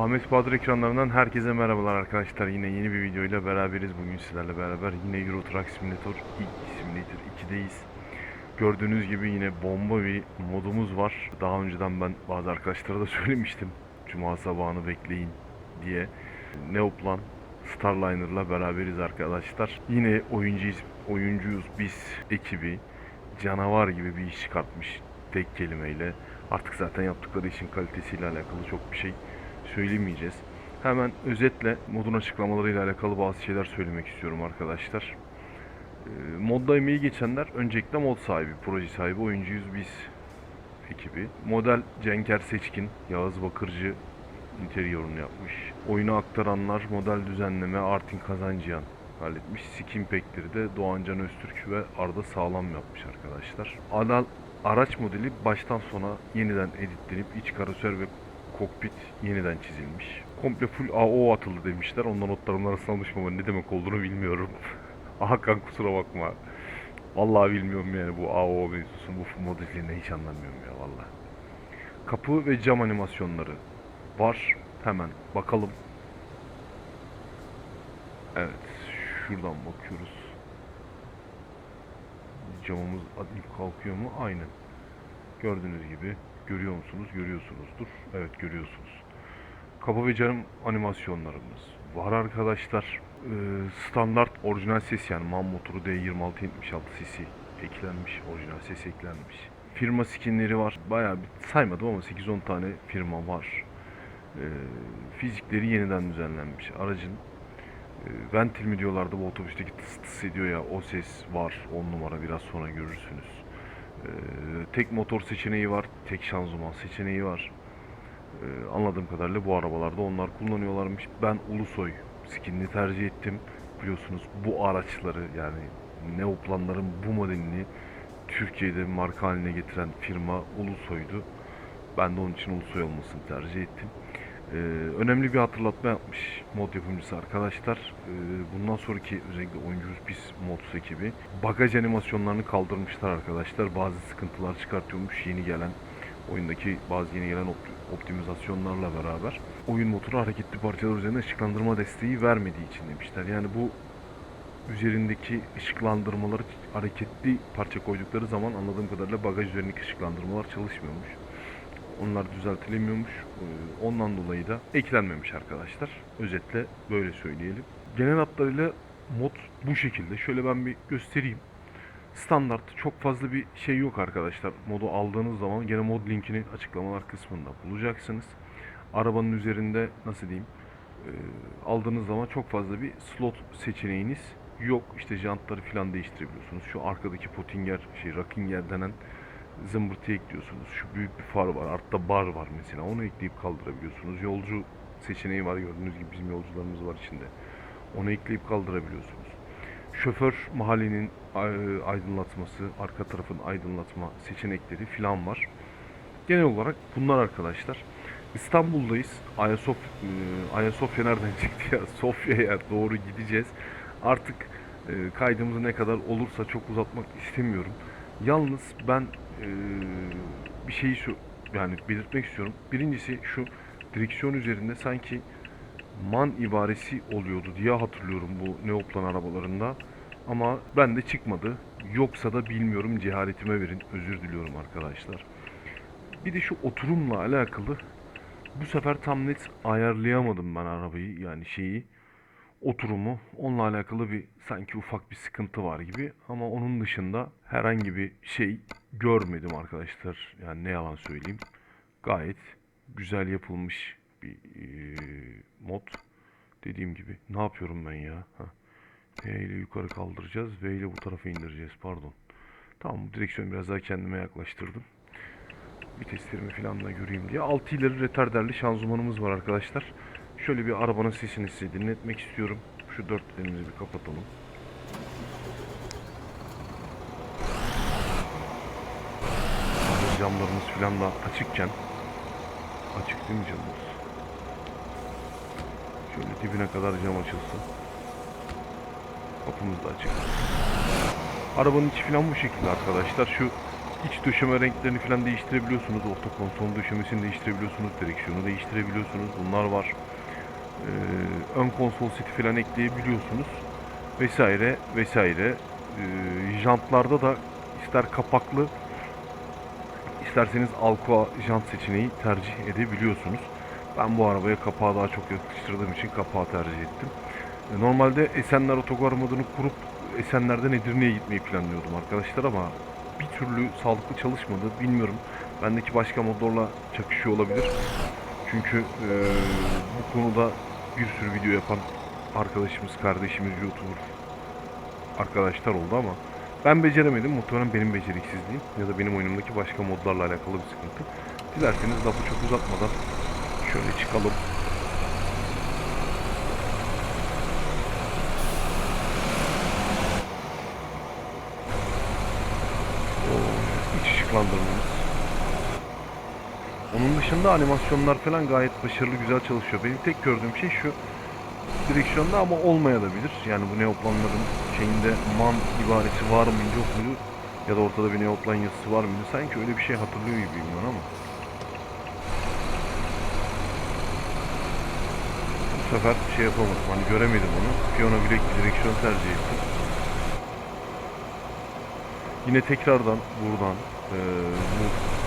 Ahmet Bahadır ekranlarından herkese merhabalar arkadaşlar. Yine yeni bir videoyla beraberiz. Bugün sizlerle beraber yine Euro Truck Simulator 2 Simulator 2'deyiz. Gördüğünüz gibi yine bomba bir modumuz var. Daha önceden ben bazı arkadaşlara da söylemiştim. Cuma sabahını bekleyin diye. Neoplan Starliner'la beraberiz arkadaşlar. Yine oyuncuyuz, oyuncuyuz biz ekibi. Canavar gibi bir iş çıkartmış tek kelimeyle. Artık zaten yaptıkları işin kalitesiyle alakalı çok bir şey söylemeyeceğiz. Hemen özetle modun açıklamalarıyla alakalı bazı şeyler söylemek istiyorum arkadaşlar. Ee, Modda emeği geçenler öncelikle mod sahibi, proje sahibi oyuncuyuz biz ekibi. Model Cenker Seçkin, Yağız Bakırcı interiorunu yapmış. Oyunu aktaranlar model düzenleme Artin Kazancıyan halletmiş. Skin pack'leri de Doğancan Öztürk ve Arda Sağlam yapmış arkadaşlar. Adal araç modeli baştan sona yeniden editlenip iç karosör ve kokpit yeniden çizilmiş. Komple full AO atıldı demişler. Ondan notlarımın arasına almışım ama ne demek olduğunu bilmiyorum. Hakan kusura bakma. Vallahi bilmiyorum yani bu AO mevzusu, bu modelini hiç anlamıyorum ya vallahi. Kapı ve cam animasyonları var. Hemen bakalım. Evet, şuradan bakıyoruz. Camımız kalkıyor mu? Aynen. Gördüğünüz gibi görüyor musunuz? Görüyorsunuzdur. Evet görüyorsunuz. Kapı ve cam animasyonlarımız var arkadaşlar. Ee, standart orijinal ses yani MAN motoru D2676 sesi eklenmiş. Orijinal ses eklenmiş. Firma skinleri var. Bayağı bir saymadım ama 8-10 tane firma var. Ee, fizikleri yeniden düzenlenmiş. Aracın e, ventil mi diyorlardı bu otobüsteki tıs tıs ediyor ya o ses var. 10 numara biraz sonra görürsünüz. Ee, tek motor seçeneği var. Tek şanzıman seçeneği var. Ee, anladığım kadarıyla bu arabalarda onlar kullanıyorlarmış. Ben Ulusoy skinini tercih ettim. Biliyorsunuz bu araçları yani Neoplanların bu modelini Türkiye'de marka haline getiren firma Ulusoy'du. Ben de onun için Ulusoy olmasını tercih ettim. Ee, önemli bir hatırlatma yapmış mod yapımcısı arkadaşlar. Ee, bundan sonraki özellikle oyuncuyuz biz Mods ekibi bagaj animasyonlarını kaldırmışlar arkadaşlar. Bazı sıkıntılar çıkartıyormuş yeni gelen oyundaki bazı yeni gelen opt- optimizasyonlarla beraber. Oyun motoru hareketli parçalar üzerine ışıklandırma desteği vermediği için demişler. Yani bu üzerindeki ışıklandırmaları hareketli parça koydukları zaman anladığım kadarıyla bagaj üzerindeki ışıklandırmalar çalışmıyormuş. Onlar düzeltilemiyormuş. Ee, Ondan dolayı da eklenmemiş arkadaşlar. Özetle böyle söyleyelim. Genel hatlarıyla mod bu şekilde. Şöyle ben bir göstereyim. Standart çok fazla bir şey yok arkadaşlar. Modu aldığınız zaman gene mod linkini açıklamalar kısmında bulacaksınız. Arabanın üzerinde nasıl diyeyim e, aldığınız zaman çok fazla bir slot seçeneğiniz yok. İşte jantları falan değiştirebiliyorsunuz. Şu arkadaki Pottinger şey Rockinger denen zımbırtı ekliyorsunuz. Şu büyük bir far var. Altta bar var mesela. Onu ekleyip kaldırabiliyorsunuz. Yolcu seçeneği var. Gördüğünüz gibi bizim yolcularımız var içinde. Onu ekleyip kaldırabiliyorsunuz. Şoför mahallenin ay- aydınlatması, arka tarafın aydınlatma seçenekleri falan var. Genel olarak bunlar arkadaşlar. İstanbul'dayız. Ayasofya, e, Ayasofya nereden çıktı ya? Sofya'ya doğru gideceğiz. Artık e, kaydımızı ne kadar olursa çok uzatmak istemiyorum. Yalnız ben e, bir şeyi şu yani belirtmek istiyorum. Birincisi şu direksiyon üzerinde sanki man ibaresi oluyordu diye hatırlıyorum bu Neoplan arabalarında. Ama ben de çıkmadı. Yoksa da bilmiyorum cehaletime verin. Özür diliyorum arkadaşlar. Bir de şu oturumla alakalı bu sefer tam net ayarlayamadım ben arabayı yani şeyi oturumu onunla alakalı bir sanki ufak bir sıkıntı var gibi. Ama onun dışında herhangi bir şey görmedim arkadaşlar. Yani ne yalan söyleyeyim. Gayet güzel yapılmış bir eee, mod. Dediğim gibi ne yapıyorum ben ya? Ha. V ile yukarı kaldıracağız V ile bu tarafa indireceğiz pardon. Tamam bu direksiyonu biraz daha kendime yaklaştırdım. Viteslerimi falan da göreyim diye. 6 ileri retarderli şanzımanımız var arkadaşlar. Şöyle bir arabanın sesini size dinletmek istiyorum. Şu dörtlerimizi bir kapatalım. Camlarımız falan da açıkken açık değil mi camımız? Şöyle dibine kadar cam açılsın. Kapımız da açık. Arabanın içi falan bu şekilde arkadaşlar. Şu iç döşeme renklerini falan değiştirebiliyorsunuz. Orta konsol döşemesini değiştirebiliyorsunuz. Direksiyonu değiştirebiliyorsunuz. Bunlar var. Ee, ön konsol seti falan ekleyebiliyorsunuz. Vesaire vesaire. Ee, jantlarda da ister kapaklı isterseniz Alcoa jant seçeneği tercih edebiliyorsunuz. Ben bu arabaya kapağı daha çok yakıştırdığım için kapağı tercih ettim. E, Normalde Esenler otogar modunu kurup Esenler'den Edirne'ye gitmeyi planlıyordum arkadaşlar ama bir türlü sağlıklı çalışmadı. Bilmiyorum. Bendeki başka motorla çakışıyor olabilir. Çünkü e, bu konuda bir sürü video yapan arkadaşımız, kardeşimiz, YouTuber arkadaşlar oldu ama ben beceremedim. Muhtemelen benim beceriksizliğim ya da benim oyunumdaki başka modlarla alakalı bir sıkıntı. Dilerseniz lafı çok uzatmadan şöyle çıkalım. Oo, iç ışıklandırmamız. Dışında animasyonlar falan gayet başarılı güzel çalışıyor. Benim tek gördüğüm şey şu direksiyonda ama olmayabilir. Yani bu neoplanların şeyinde man ibaresi var mıydı yok muydu? Ya da ortada bir neoplan yazısı var mıydı? Sanki öyle bir şey hatırlıyor gibiyim ben ama. Bu sefer şey yapamadım. Hani göremedim onu. Piyano bilek direksiyon tercih ettim. Yine tekrardan buradan eee, bu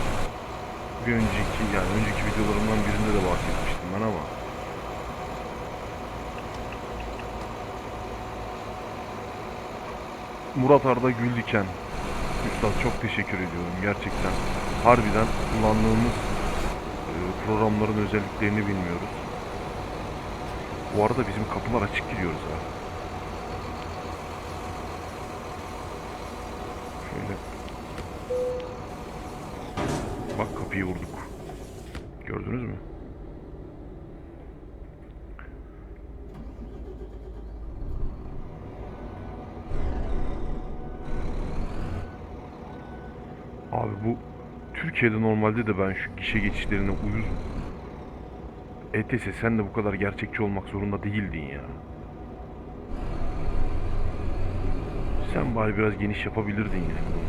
bir önceki yani önceki videolarımdan birinde de bahsetmiştim ben ama Murat Arda Güldiken Üstad çok teşekkür ediyorum gerçekten. Harbiden kullandığımız e, programların özelliklerini bilmiyoruz. Bu arada bizim kapılar açık gidiyoruz ha. Kapıyı vurduk. Gördünüz mü? Abi bu Türkiye'de normalde de ben şu gişe geçişlerine uyuzum. ETS sen de bu kadar gerçekçi olmak zorunda değildin ya. Sen bari biraz geniş yapabilirdin yani.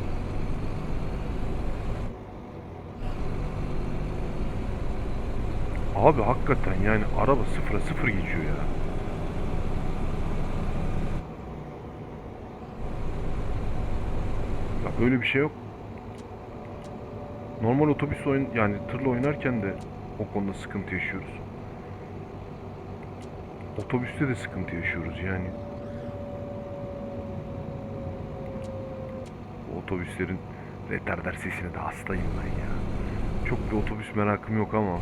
Abi hakikaten yani araba sıfıra sıfır geçiyor ya. Ya böyle bir şey yok. Normal otobüs oyun yani tırla oynarken de o konuda sıkıntı yaşıyoruz. Otobüste de sıkıntı yaşıyoruz yani. Otobüslerin retarder sesine de hastayım ben ya. Çok bir otobüs merakım yok ama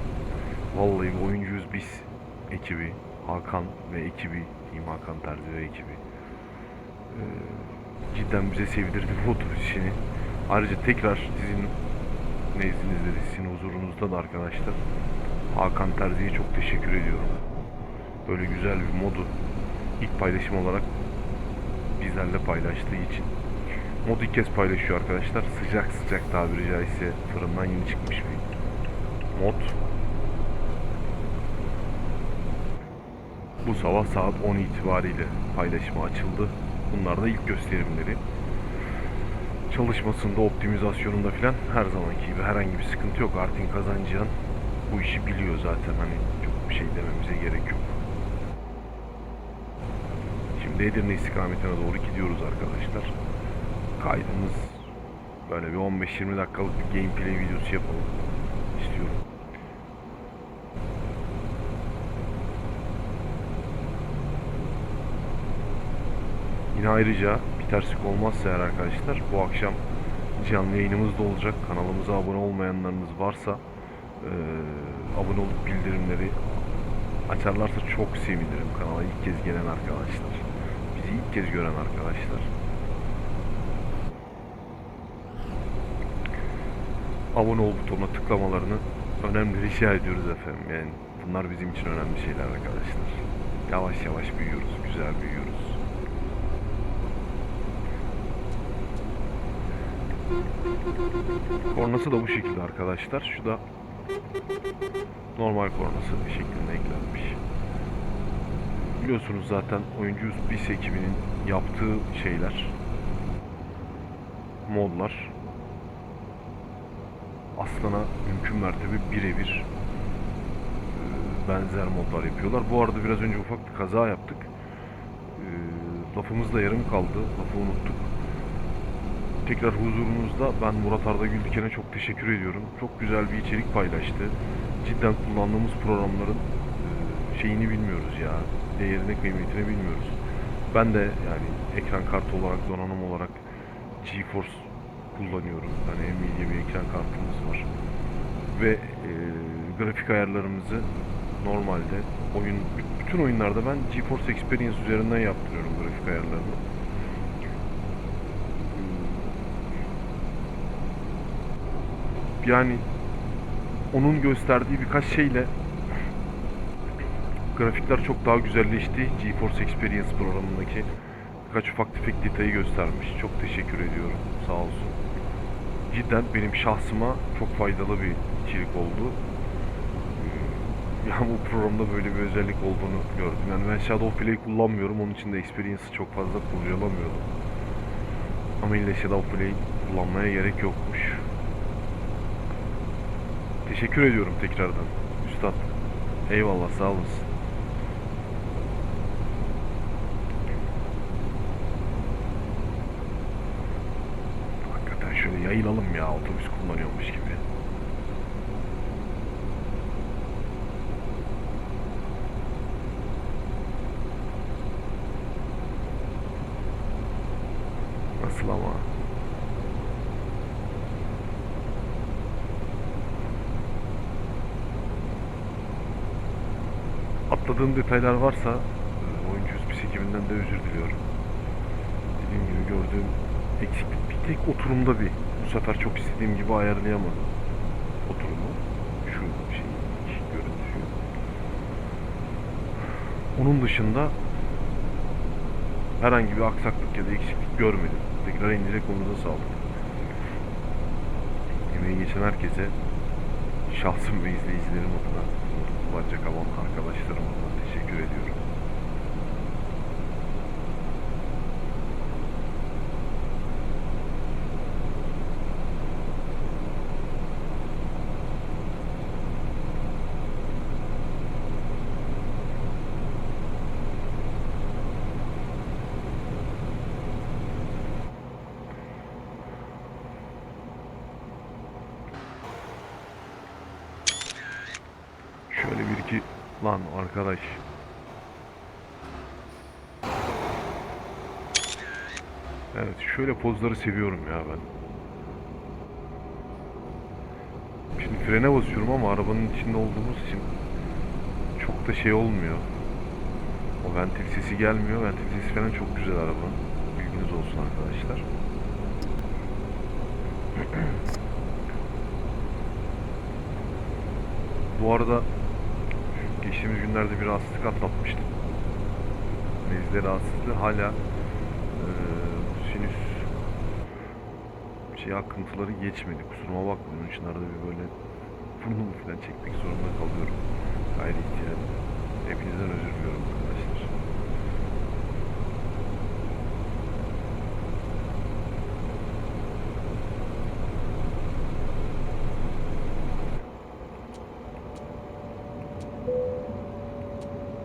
vallahi oyuncuyuz biz ekibi Hakan ve ekibi diyeyim Hakan Terzi ve ekibi Ee, cidden bize sevdirdi bu otobüs işini. Ayrıca tekrar sizin nezdinizde de sizin huzurunuzda da arkadaşlar Hakan Terzi'ye çok teşekkür ediyorum. Böyle güzel bir modu ilk paylaşım olarak bizlerle paylaştığı için. Modu ilk kez paylaşıyor arkadaşlar. Sıcak sıcak tabiri caizse fırından yeni çıkmış bir mod. Bu sabah saat 10 itibariyle paylaşıma açıldı. Bunlar da ilk gösterimleri çalışmasında, optimizasyonunda filan her zamanki gibi herhangi bir sıkıntı yok. Artin Kazancıyan bu işi biliyor zaten hani çok bir şey dememize gerek yok. Şimdi Edirne istikametine doğru gidiyoruz arkadaşlar. Kaydımız böyle bir 15-20 dakikalık bir gameplay videosu yapalım istiyorum. Yine ayrıca bir terslik olmazsa eğer arkadaşlar bu akşam canlı yayınımız da olacak. Kanalımıza abone olmayanlarınız varsa eee, abone olup bildirimleri açarlarsa çok sevinirim. Kanala ilk kez gelen arkadaşlar. Bizi ilk kez gören arkadaşlar. Abone ol butonuna tıklamalarını önemli rica ediyoruz efendim. Yani bunlar bizim için önemli şeyler arkadaşlar. Yavaş yavaş büyüyoruz, güzel büyüyoruz. Kornası da bu şekilde arkadaşlar. Şu da normal kornası şeklinde eklenmiş. Biliyorsunuz zaten oyuncuyuz bis ekibinin yaptığı şeyler modlar Aslan'a mümkün mertebe birebir e, benzer modlar yapıyorlar. Bu arada biraz önce ufak bir kaza yaptık. E, lafımız da yarım kaldı. Lafı unuttuk. Tekrar huzurunuzda ben Murat Arda Güldiken'e çok teşekkür ediyorum. Çok güzel bir içerik paylaştı. Cidden kullandığımız programların e, şeyini bilmiyoruz ya. Değerini, kıymetini bilmiyoruz. Ben de yani ekran kartı olarak, donanım olarak GeForce kullanıyorum. Yani Nvidia bir ekran kartımız var. Ve e, grafik ayarlarımızı normalde oyun bütün oyunlarda ben GeForce Experience üzerinden yaptırıyorum grafik ayarlarını. Yani onun gösterdiği birkaç şeyle grafikler çok daha güzelleşti. GeForce Experience programındaki birkaç ufak tefek detayı göstermiş. Çok teşekkür ediyorum. Sağ olsun. Cidden benim şahsıma çok faydalı bir içerik oldu. Yani bu programda böyle bir özellik olduğunu gördüm. Yani ben Shadow Play kullanmıyorum. Onun için de Experience'ı çok fazla kurcalamıyorum. Ama ille Shadow Play kullanmaya gerek yokmuş. Teşekkür ediyorum tekrardan. Üstad. Eyvallah sağ olasın. Hakikaten şöyle yayılalım ya otobüs kullanıyormuş gibi. Nasıl ama? Atladığım detaylar varsa e, oyuncu üst ekibinden de özür diliyorum. Dediğim gibi gördüğüm eksiklik bir tek oturumda bir. Bu sefer çok istediğim gibi ayarlayamadım oturumu. Şu şey, iş görüntüsü. Onun dışında herhangi bir aksaklık ya da eksiklik görmedim. Tekrar elinize konuda sağlık. Emeği geçen herkese şahsım ve izleyicilerim adına kullanacak olan arkadaşlarım adına teşekkür ediyorum. Şöyle bir iki lan arkadaş. Evet şöyle pozları seviyorum ya ben. Şimdi frene basıyorum ama arabanın içinde olduğumuz için çok da şey olmuyor. O ventil sesi gelmiyor. Ventil sesi falan çok güzel arabanın. Bilginiz olsun arkadaşlar. Bu arada geçtiğimiz günlerde bir rahatsızlık atlatmıştım. Nezle rahatsızlığı hala eee sinüs şey akıntıları geçmedi. Kusuruma bakmayın. Onun için arada bir böyle burnumu falan çekmek zorunda kalıyorum. Gayri ihtiyacım. Hepinizden özür diliyorum arkadaşlar.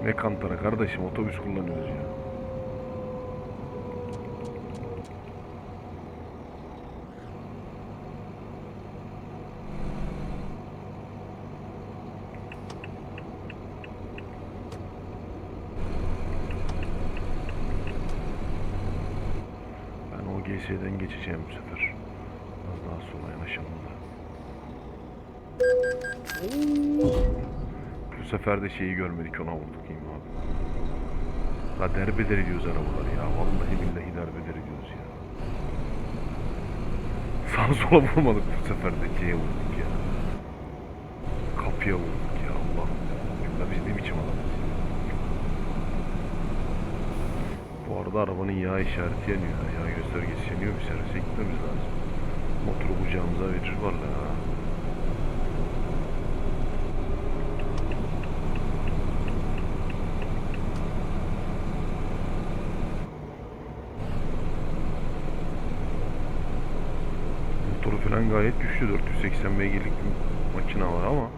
Ne kantara kardeşim otobüs kullanıyoruz ya. Ben o GS'den geçeceğim sefer de şeyi görmedik ona vurduk abi. La derbeder ediyoruz arabaları ya. Vallahi billahi derbeder ediyoruz ya. Sağa sola vurmadık bu sefer de C'ye vurduk ya. Kapıya vurduk ya Allah'ım ya. Biz ne biçim adamız ya. Bu arada arabanın yağ işareti yanıyor. Yağ göstergesi yanıyor. Bir servise gitmemiz lazım. Motoru bucağımıza verir var ya. 180 beygirlik bir makina var ama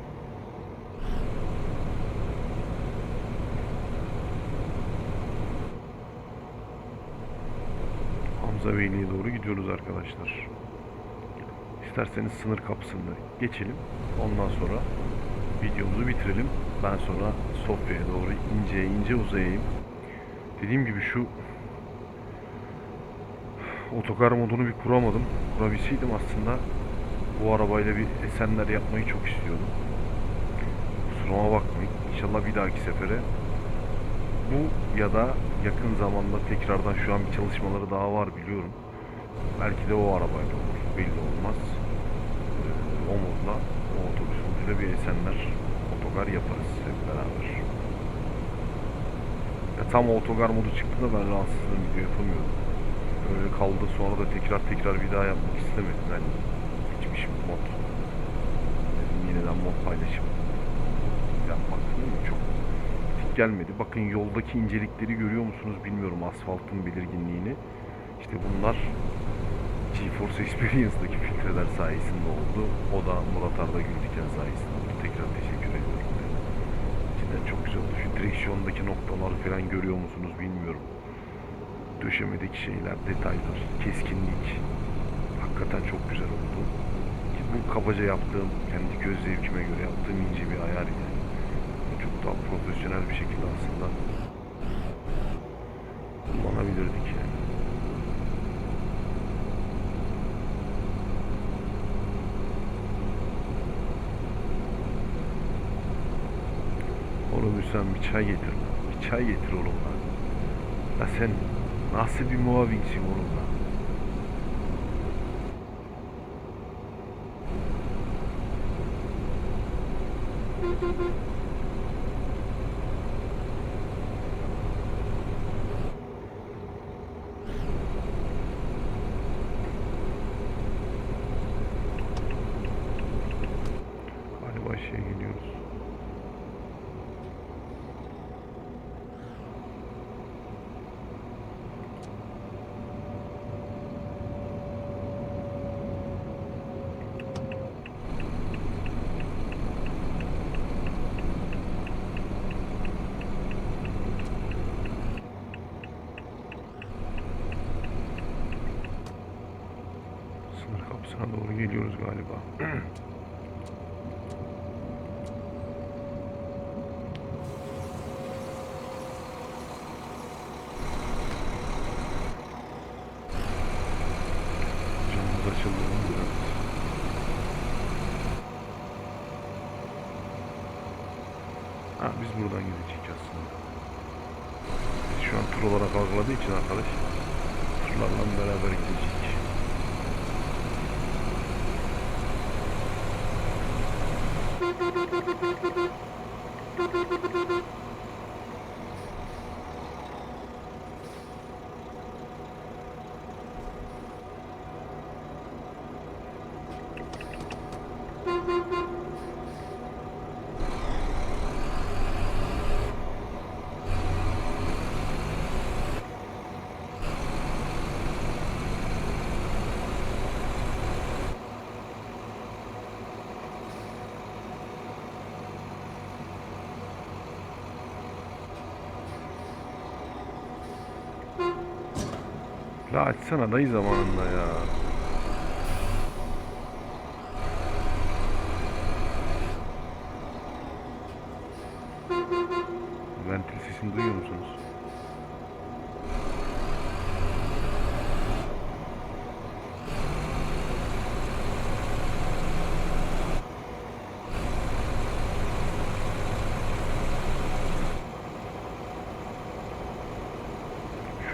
Hamza Beyliğe doğru gidiyoruz arkadaşlar. İsterseniz sınır kapısında geçelim. Ondan sonra videomuzu bitirelim. Ben sonra Sofya'ya doğru ince ince uzayayım. Dediğim gibi şu otokar modunu bir kuramadım. Kurabilseydim aslında bu arabayla bir esenler yapmayı çok istiyordum. Kusuruma bakmayın. İnşallah bir dahaki sefere bu ya da yakın zamanda tekrardan şu an bir çalışmaları daha var biliyorum. Belki de o arabayla olur. Belli olmaz. Ee, o modla o otobüs moduyla bir esenler otogar yaparız hep beraber. Ya tam otogar modu çıktığında ben rahatsızlığım video yapamıyordum. Öyle kaldı sonra da tekrar tekrar bir daha yapmak istemedim. Yani bir mod. Dedim yeniden mod paylaşım yapmak değil? Çok dik gelmedi. Bakın yoldaki incelikleri görüyor musunuz bilmiyorum asfaltın belirginliğini. İşte bunlar GeForce Experience'daki filtreler sayesinde oldu. O da Murat Arda Güldiken sayesinde oldu. Tekrar teşekkür ediyorum. Cidden çok güzel oldu. Şu direksiyondaki noktaları falan görüyor musunuz bilmiyorum. Döşemedeki şeyler, detaylar, keskinlik. Hakikaten çok güzel oldu. Bu kabaca yaptığım, kendi göz zevkime göre yaptığım ince bir ayar yani. Çok daha profesyonel bir şekilde aslında kullanabilirdik yani. Oğlum Hüsam bir çay getir. Bir çay getir oğlum lan. Ya sen nasıl bir muavinsin oğlum lan? Galiba şeye geliyoruz. Sınır kapısına doğru geliyoruz galiba. Ha biz buradan gidecek aslında. Şu an tur olarak algıladığı için arkadaş turlarla beraber gidecek. La açsana dayı zamanında ya. Ventil sesini duyuyor musunuz?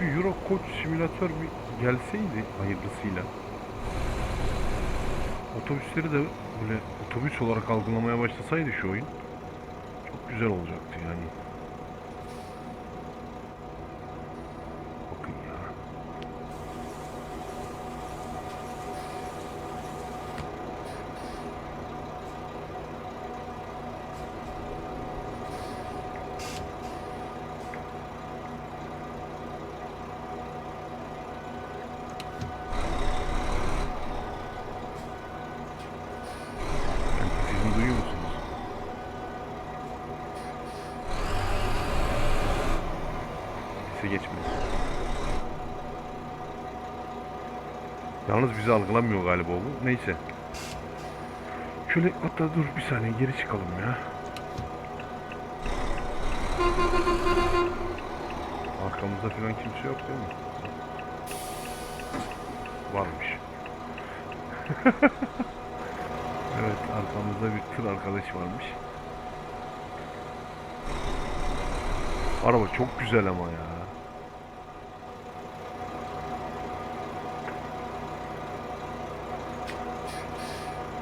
Euro Coach simülatör bir gelseydi hayırlısıyla. Otobüsleri de böyle otobüs olarak algılamaya başlasaydı şu oyun çok güzel olacaktı yani. Yalnız bizi algılamıyor galiba bu. Neyse. Şöyle hatta dur bir saniye geri çıkalım ya. Arkamızda falan kimse yok değil mi? Varmış. evet arkamızda bir tır arkadaş varmış. Araba çok güzel ama ya.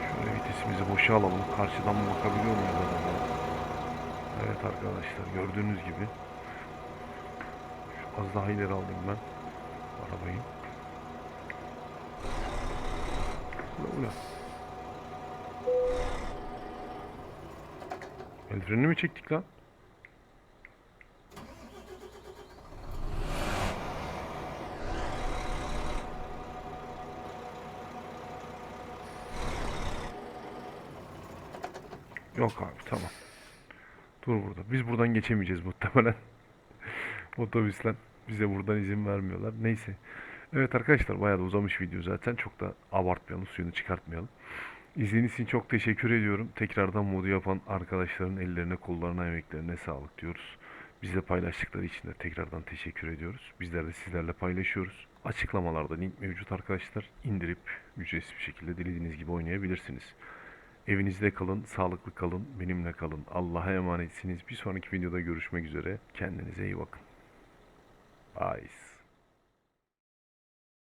Şöyle boşa alalım. Karşıdan bakabiliyor muyuz adama? Evet arkadaşlar gördüğünüz gibi. Az daha ileri aldım ben arabayı. Ula ula. El mi çektik lan? Yok abi tamam. Dur burada. Biz buradan geçemeyeceğiz muhtemelen. Otobüsler bize buradan izin vermiyorlar. Neyse. Evet arkadaşlar bayağı da uzamış video zaten. Çok da abartmayalım, suyunu çıkartmayalım. İzlediğiniz için çok teşekkür ediyorum. Tekrardan modu yapan arkadaşların ellerine, kollarına, emeklerine sağlık diyoruz. Bizle paylaştıkları için de tekrardan teşekkür ediyoruz. Bizler de sizlerle paylaşıyoruz. Açıklamalarda link mevcut arkadaşlar. İndirip ücretsiz bir şekilde dilediğiniz gibi oynayabilirsiniz. Evinizde kalın, sağlıklı kalın, benimle kalın. Allah'a emanetsiniz. Bir sonraki videoda görüşmek üzere. Kendinize iyi bakın. Bye.